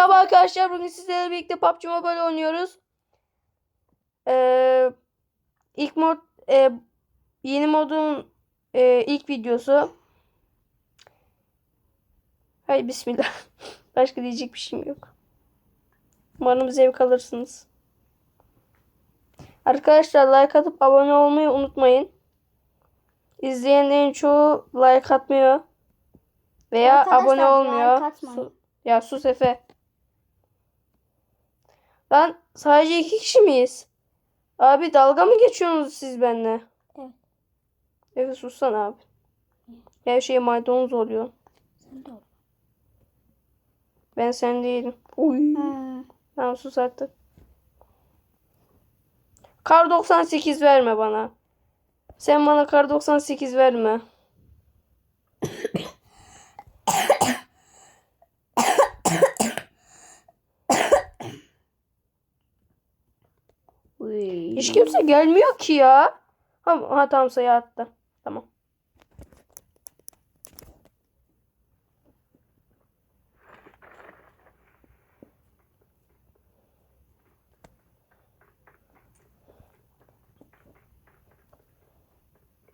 Merhaba arkadaşlar. Bugün sizlerle birlikte PUBG Mobile oynuyoruz. Ee, ilk mod e, yeni modun e, ilk videosu. Hay bismillah. Başka diyecek bir şeyim yok. Umarım zevk alırsınız. Arkadaşlar like atıp abone olmayı unutmayın. İzleyenlerin çoğu like atmıyor. Veya Arkadaşlar, abone like olmuyor. atmayın. Su- ya sus Efe. Lan sadece iki kişi miyiz? Abi dalga mı geçiyorsunuz siz benimle? Evet. Efe sussana abi. Her şeye maydanoz oluyor. Sen de ol. Ben sen değilim. Uy. Tamam sus artık. Kar 98 verme bana. Sen bana kar 98 verme. Uy. Hiç kimse gelmiyor ki ya. Ha, ha tamam sayı attı. Tamam.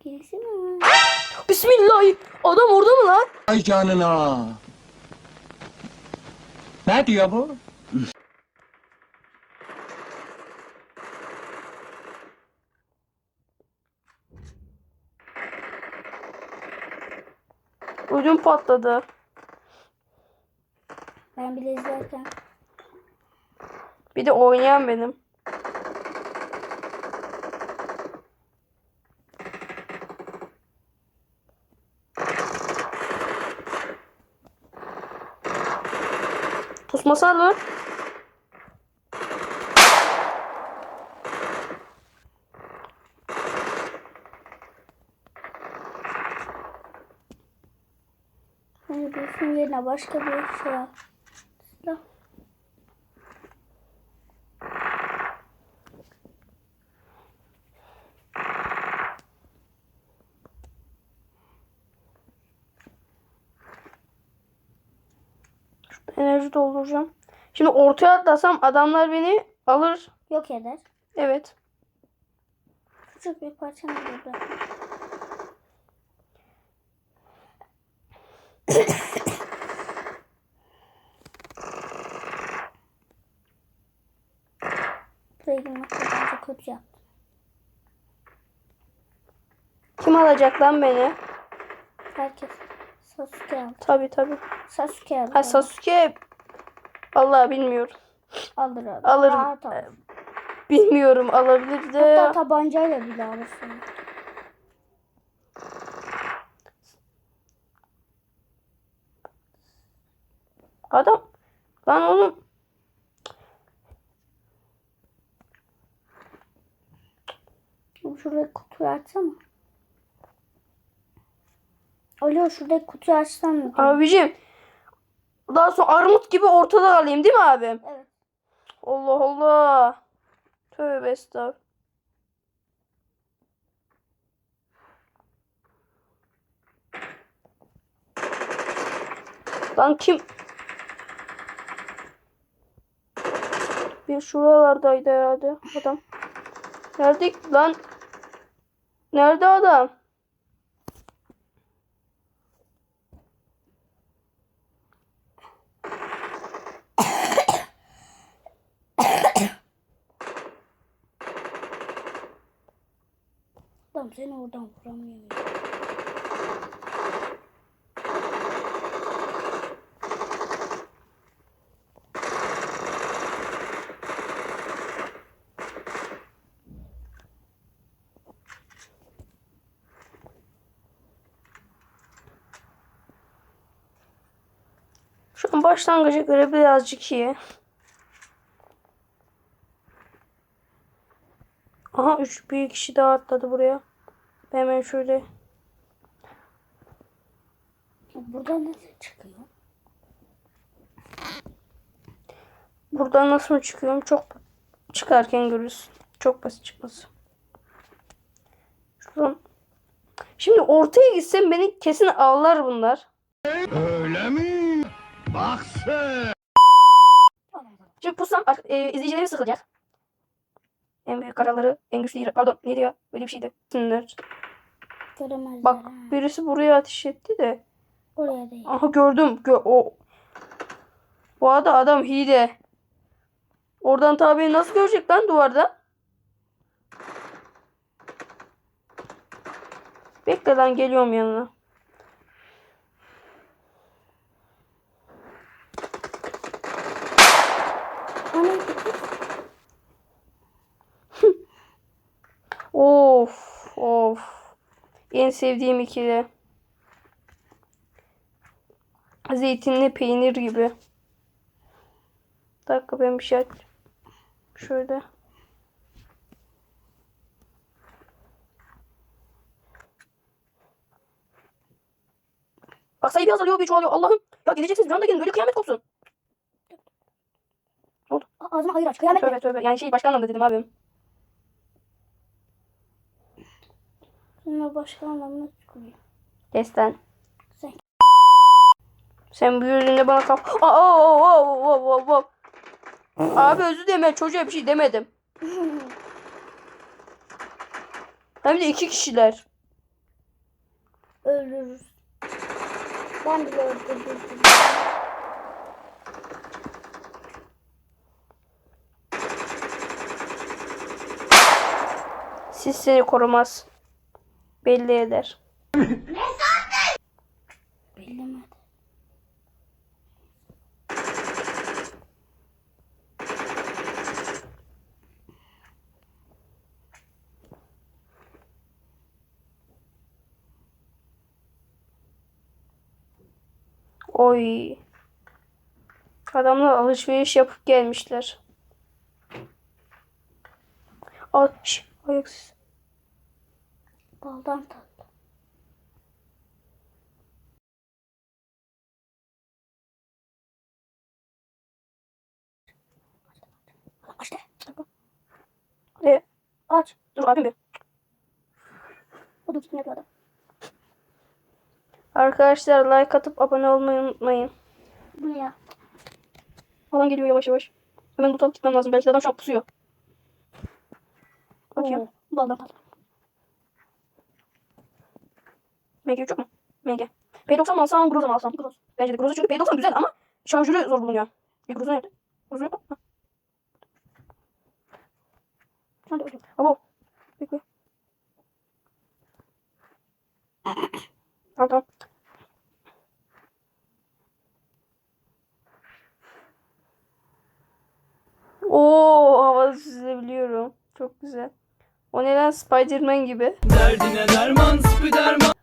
Gerisi mi? Bismillah. Adam orada mı lan? Ay canına. Ne diyor bu? Patladı. Ben bile izlerken. Bir de oynayan benim. Pusmasana lan. Yerine başka bir şey. Silah. Enerji dolduracağım. Şimdi ortaya atlasam adamlar beni alır. Yok eder. Evet. Küçük bir parça mı burada? Buraya girmek de bence kötü yaptım. Kim alacak lan beni? Herkes Sasuke aldı. Tabi tabi. Sasuke aldı. Ha Sasuke. Vallahi bilmiyorum. Alır alır. Alırım. Rahat alır. Bilmiyorum alabilir de. Hatta tabancayla bile alırsın. Adam. Lan oğlum. Şuradaki kutuyu açsana. Alo şuradaki kutuyu açsana. Abicim. Daha sonra armut gibi ortada alayım değil mi abim? Evet. Allah Allah. Tövbe estağfurullah. Lan kim? Bir şuralardaydı herhalde adam. Nerede lan? Nerede adam? Tamam seni oradan vuramıyorum. Şu an başlangıca göre birazcık iyi. Aha üç bir kişi daha atladı buraya. Ben Hemen şöyle. Burada ne çıkıyor? Buradan nasıl mı çıkıyorum? Çok çıkarken görürüz. Çok basit çıkması. Şuradan. Şimdi ortaya gitsem beni kesin ağlar bunlar. Öyle mi? Bak sen. Şimdi pussam e, izleyicilerim sıkılacak. En büyük karaları, en güçlü ira- Pardon ne diyor? Böyle bir şeydi. Sinir. Göremezler. Bak ha. birisi buraya ateş etti de. Oraya değil. Aha gördüm. Gö o. Bu arada adam hile. Oradan tabi nasıl görecek lan duvarda? Bekle lan geliyorum yanına. O neydi kız? Of of. En sevdiğim ikili. Zeytinli peynir gibi. Bir dakika ben bir şey aç. Şöyle. Bak sayı bir azalıyor bir çoğalıyor. Allah'ım. Ya geleceksiniz bir anda gelin. Böyle kıyamet kopsun. A- Ağzına hayır aç. Kıyamet mi? Tövbe tövbe. Yani şey başka anlamda dedim abim. Sonra başka anlamına çıkıyor. Destan. Sen. Sen büyüdüğünde bana kaf... Aa, aa, aa, aa, aa, aa. Abi özür ben çocuğa bir şey demedim. Hem de iki kişiler. Öldürürüz. Ben bile öldürdüm. Siz seni korumaz. Belli eder. Bilmedi. Oy. Adamlar alışveriş yapıp gelmişler. Al, şş, ayaksız. Baldan tatlı. Aç de. Ne? Aç. Dur abim bir. O da üstüne adam. Arkadaşlar like atıp abone olmayı unutmayın. Bu ya? Falan geliyor yavaş yavaş. Hemen tutalım gitmem lazım. Belki adam şu an pusuyor. Bakayım. Baldan tatlı. MG yok mu? MG. P90 mı alsam, Groza mı alsam? Groza. Bence de Groza çünkü P90 güzel ama şarjörü zor bulunuyor. Bir Groza nerede? Groza yok mu? Ha. Sen de öldür. Abo. Bekle. Tamam tamam. Oo, havada süzebiliyorum. Çok güzel. O neden Spider-Man gibi? Derdine derman, spiderman.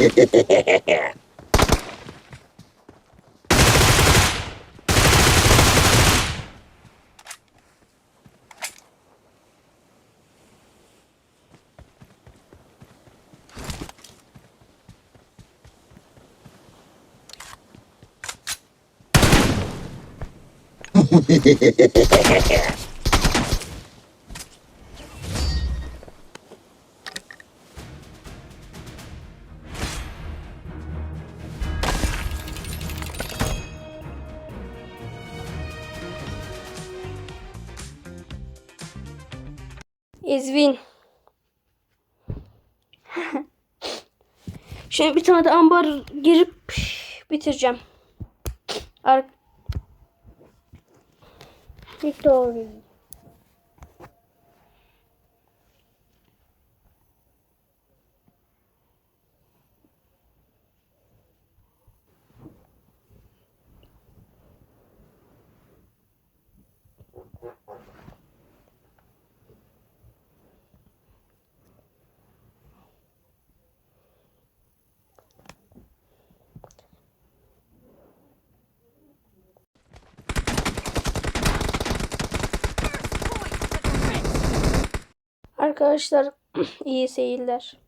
Hehehehe Ezvin. Şimdi bir tane de ambar girip bitireceğim. Ar Victory. Arkadaşlar iyi seyirler.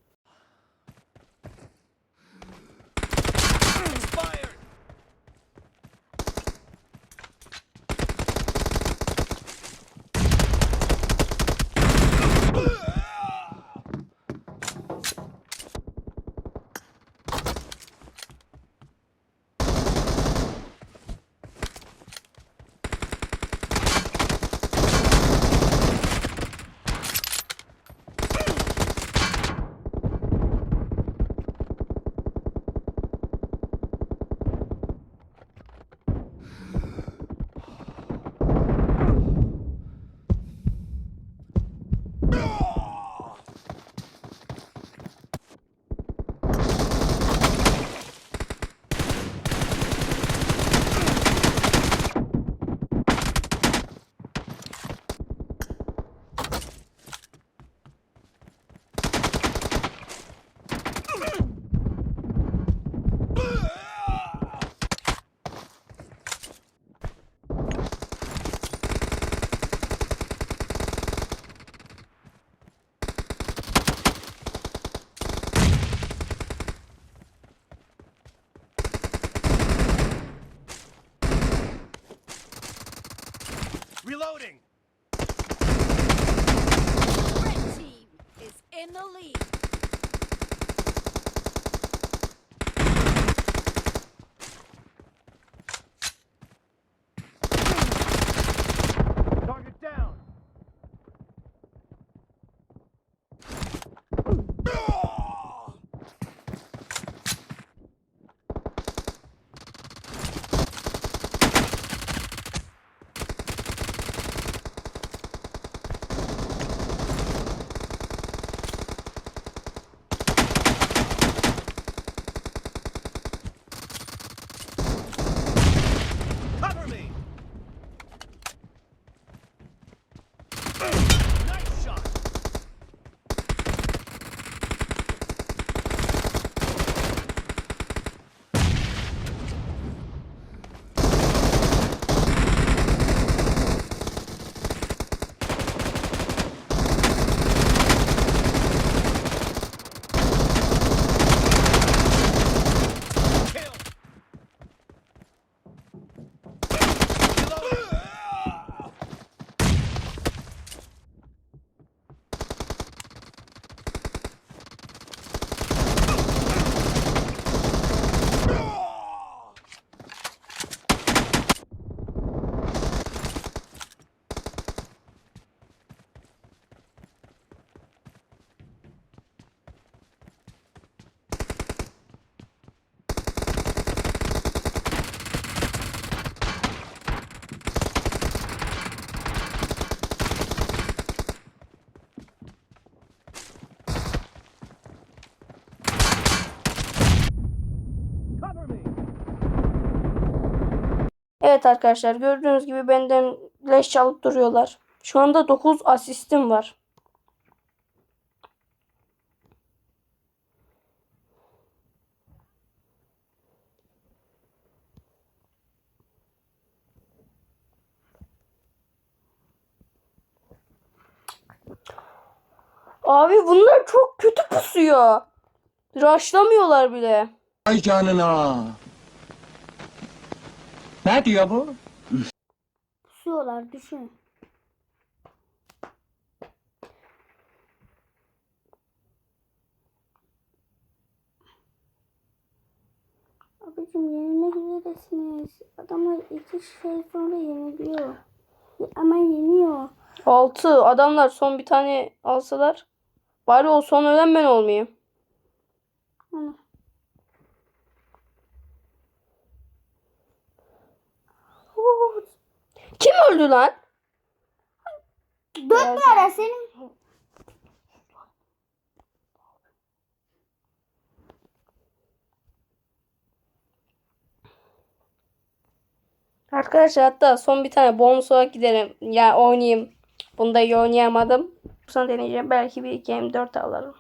Reloading. Red team is in the lead. Evet arkadaşlar gördüğünüz gibi benden leş çalıp duruyorlar. Şu anda 9 asistim var. Abi bunlar çok kötü pusuyor. Raşlamıyorlar bile. Ay canına. Ne diyor bu? Pusuyorlar düşün. Abicim yenilmek üzeresiniz. Adamlar iki şey sonra yeniliyor. Ama yeniyor. 6. Adamlar son bir tane alsalar. Bari o son ölen ben olmayayım. Ana. Oo, Kim öldü lan? Dört numara senin. Arkadaşlar hatta son bir tane bonus olarak giderim. Ya oynayayım. Bunda iyi oynayamadım. Sonra deneyeceğim. Belki bir iki M4 alırım.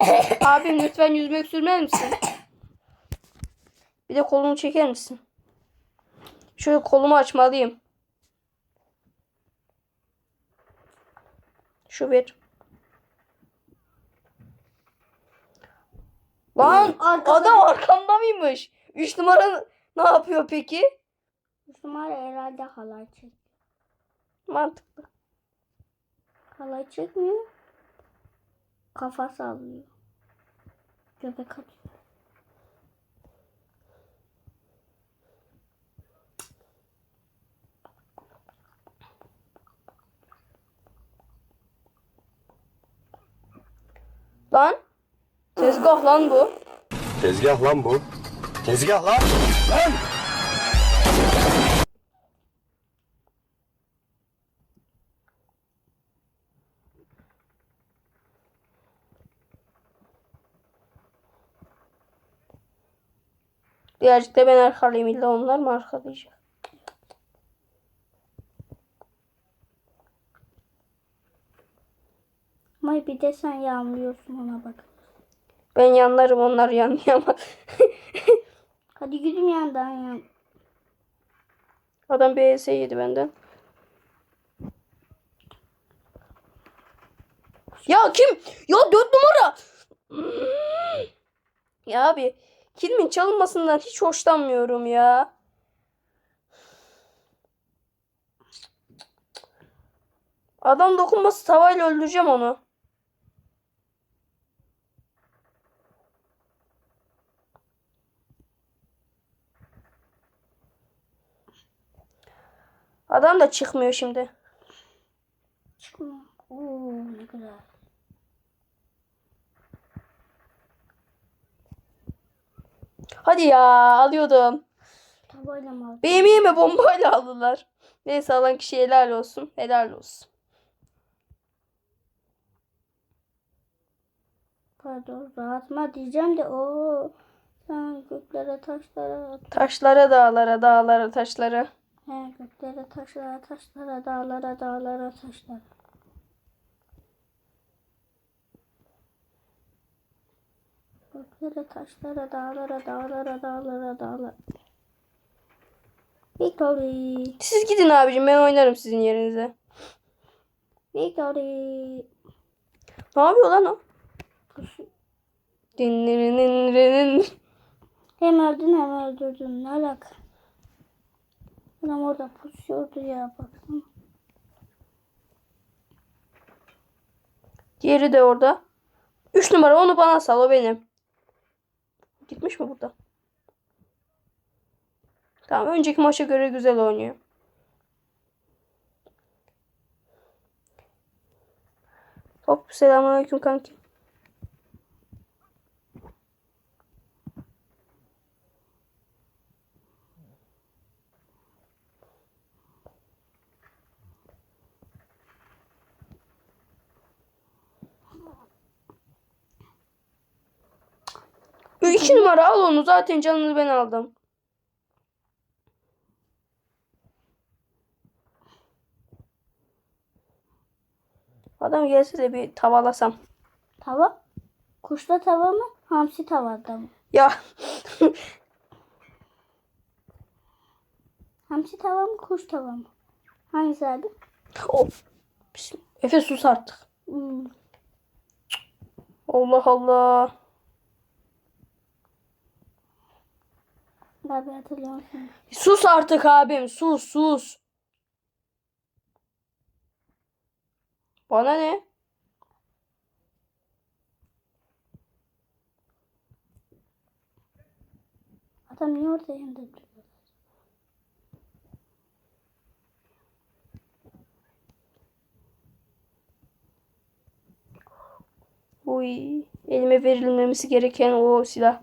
Abim lütfen yüzmek sürmez misin? Bir de kolunu çeker misin? Şöyle kolumu açmalıyım. Şu bir. Lan Arkada- adam arkamda mıymış? 3 numara ne yapıyor peki? Üç numara herhalde halay çek. Mantıklı. Halay çekmiyor. Kafa sallıyor. Göbek atıyor. Lan tezgah lan bu. Tezgah lan bu. Tezgah lan. Lan. Birazcık da ben arkalayayım. İlla onlar mı arkalayacak? Ama bir de sen yağmlıyorsun ona bak. Ben yanlarım onlar yanlayamaz. Hadi gidin yandan yan. Adam BS yedi benden. Ya kim? Ya dört numara. Ya abi kilimin çalınmasından hiç hoşlanmıyorum ya. Adam dokunması tavayla öldüreceğim onu. Adam da çıkmıyor şimdi. Çıkma. Oo ne güzel. Hadi ya alıyordum. Tabayla mı aldın? Benim yeme bombayla aldılar. Neyse alan kişi helal olsun. Helal olsun. Pardon rahatma diyeceğim de o sen göklere taşlara at. Taşlara dağlara dağlara taşlara. He göklere taşlara taşlara dağlara dağlara taşlara. Göklere taşlara dağlara dağlara dağlara dağlara. Victory. Siz gidin abicim ben oynarım sizin yerinize. Victory. Ne yapıyor lan o? Dinlerinin Hem öldün hem öldürdün. Ne alaka? Adam orada pusuyordu ya baksana. Diğeri de orada. 3 numara onu bana sal o benim. Gitmiş mi burada? Tamam önceki maça göre güzel oynuyor. Hop selamünaleyküm kanki. Bu iki numara al onu zaten canını ben aldım. Adam gelse de bir tavalasam. Tava? Kuşla tava mı? Hamsi tavada mı? Ya Hamsi tava mı kuş tava mı? Hangisi abi? Bismillah. Efe sus artık. Hmm. Allah Allah. Abi hatırlıyor musun? Sus artık abim. Sus sus. Bana ne? Adam niye orada yanında duruyor? Uy, elime verilmemesi gereken o silah.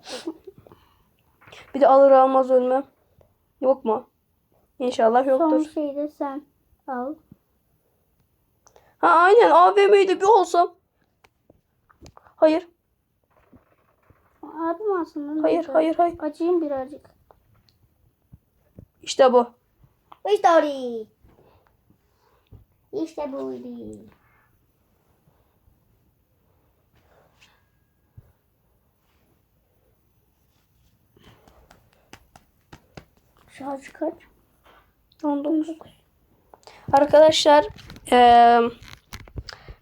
Bir de alır almaz ölmem. Yok mu? İnşallah Son yoktur. şeyi de sen al. Ha aynen AVM'de bir olsam. Hayır, Abim aslında. hayır, neyse. hayır, hayır. Acıyım birazcık. İşte bu. İşte oraya. İşte buydu. Şarj kaç? 19. Arkadaşlar eee,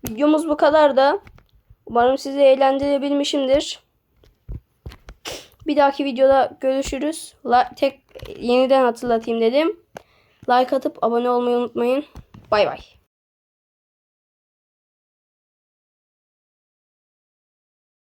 videomuz bu kadar da. Umarım sizi eğlendirebilmişimdir. Bir dahaki videoda görüşürüz. La- tek yeniden hatırlatayım dedim. Like atıp abone olmayı unutmayın. Bay bay.